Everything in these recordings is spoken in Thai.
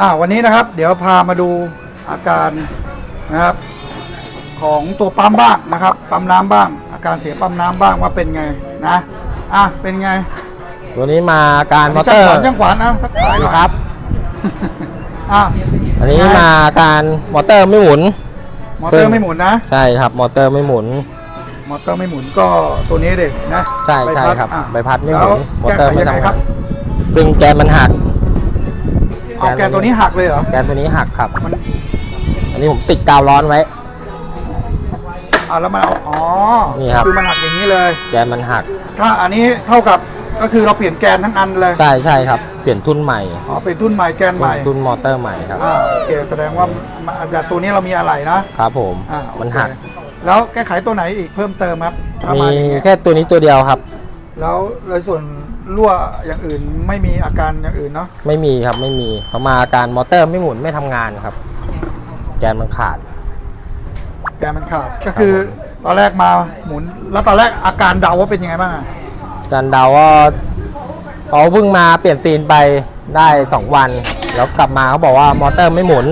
อ่าวันนี้นะครับ เดี๋ยวพามาดูอาการนะครับ ของตัวปั๊มบ้างนะครับ ปั๊มน้ำบ้าง อาการเสียปั๊มน้ำบ้างว่าเป็นไงนะอะเป็นไงตัวนี้มาการมอเตอช่างร์ขวัญช่างขวัญนะทักทายหน่อยครับ อะอันนี้มาการมอเตอร์ไม่หมุน มอเตอร์ไม่หมุนนะ ใช่ครับ มอเตอร์ไม่หมุน มอเตอร์ไม่หมุนก็ตัวนี้เด็กนะใช่ใช่พัดครับอะใบพัดไม่หมุนแล้วมอเตอร์ไม่แก้ไขยังงทำครังาบนซึ่งแกนมันหัก เอาแกนตัวนี้หักเลยเหรอ แกนตัวนี้หักครับ มัน อันนี้ผมติดกาวร้อนไว้ อ่าแล้วมันเอาอ๋อนี่ครับ คือมันหักอย่างนี้เลย แกนมันหัก ถ้าอันนี้เท่ากับก็คือเราเปลี่ยนแกนทั้งอันเลย ใช่ใช่ครับ เปลี่ยนทุ่นใหม่อ๋อเป็นทุ่นใหม่แกนใหม่ ทุ่นมอเตอร์ใหม่ครับ อ่าโอเคแสดงว่ามันแต่ตัวนี้เรามีอะไรนะครับผม อ่าโอเคมันหัก แล้วแก้ไขตัวไหนอีกเพิ่มเติมครับถ้ามีมาอย่างเงี้ยแค่ตัวนี้ตัวเดียวครับ แล้วในส่วนรั่วอย่างอื่นไม่มีอาการอย่างอื่นเนาะไม่มีครับไม่มีเขามาอาการมอเตอร์ไม่หมุนไม่ทำงานครับ แกนมันขาด แกนมันขาดก็คือตอนแรกมาหมุน แล้วตอนแรกอาการเดาว่าเป็นยังไงบ้างอะการเดาว่าเขาเพิ่งมาเปลี่ยนซีนไปได้2วัน แล้วกลับมาเขาบอกว่ามอเตอร์ไม่หมุน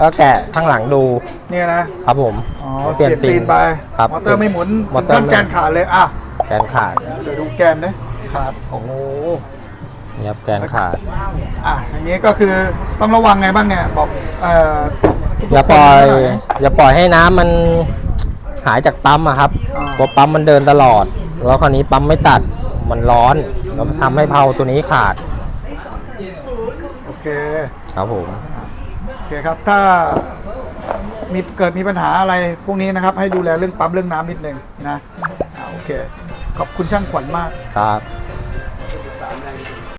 ก็แกะข้างหลังดูเนี่ยนะครับผม อ๋อเปลี่ยนซีนไปครับมอเตอร์ไม่หมุนมอเตอร์ ถึงขั้นแกนขาดเลยอะแก นขาดเดี๋ยวดูแกนนะขาดโอ้โหนี่ครับแกนขาด อะอย่างนี้ก็คือต้องระวังไงบ้างเนี่ยบอกเอ่อทุกๆอย่าปล่อยคนหน่อย่าปล่อยให้น้ำมันหายจากปั๊มอะครับอ่าเพราะปั๊มมันเดินตลอด แล้วคราวนี้ปั๊มไม่ตัดมันร้อนแล้วมันทำให้เพลาตัวนี้ขาดโอเคครับผมโอเคครับถ้ามีเกิดมีปัญหาอะไรพวกนี้นะครับ ให้ดูแลเรื่องปั๊มเรื่องน้ำนิดนึงนะอ่าโอเค ขอบคุณช่างขวัญมากครับ